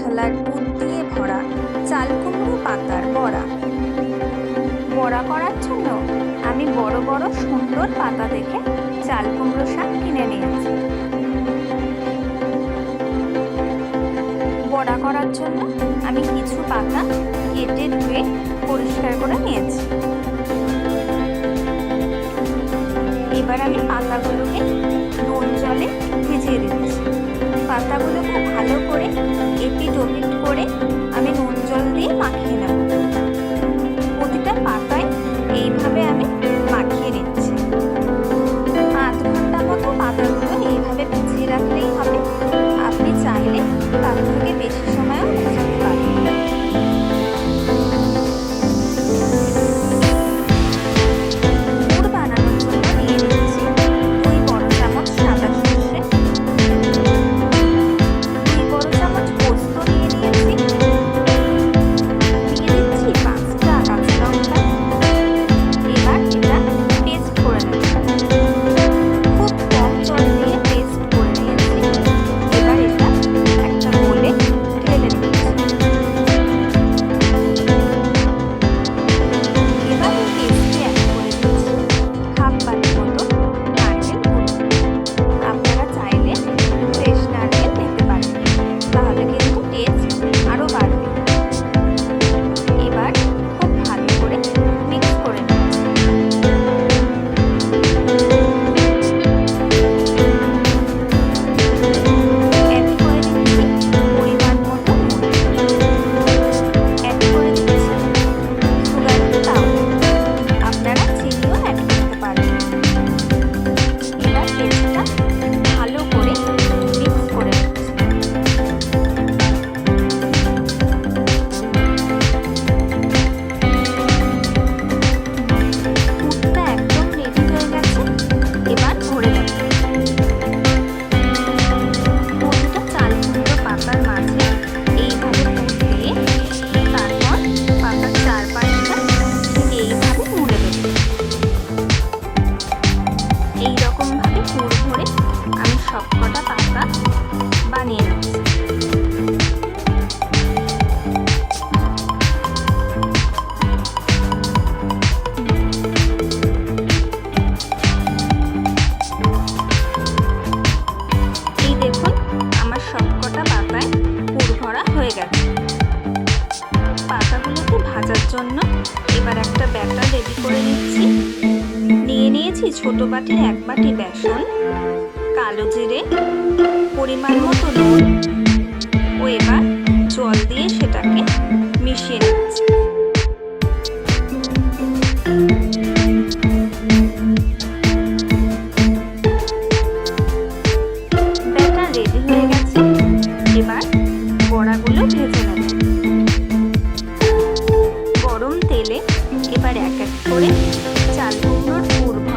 মশলার দুধ দিয়ে ভরা চাল কুমড়ো পাতার বড়া। বড়া করার জন্য আমি বড় বড় সুন্দর পাতা দেখে চাল কুমড়ো শাক কিনে নিয়েছি। বড়া করার জন্য আমি কিছু পাতা কেটে ধুয়ে পরিষ্কার করে নিয়েছি। এবার আমি পাতাগুলোকে নুন জলে ভিজিয়ে দিচ্ছি। খুব এরকমভাবে ফুল ভরে আমি সবকটা পাতা বানিয়ে নিচ্ছি। জন্য এবার একটা ব্যাটার রেডি করে নিচ্ছি। নিয়েছি ছোট বাটির এক বাটি বেসন, কালো জিরে, পরিমাণ মতো নুন ও এবার জল দিয়ে সেটাকে মিশিয়ে নিচ্ছি। রেডি হয়ে গেছে, এবার বড়াগুলো গরম তেলে এবার এক এক করে চাল কুমড়োর পূর্ব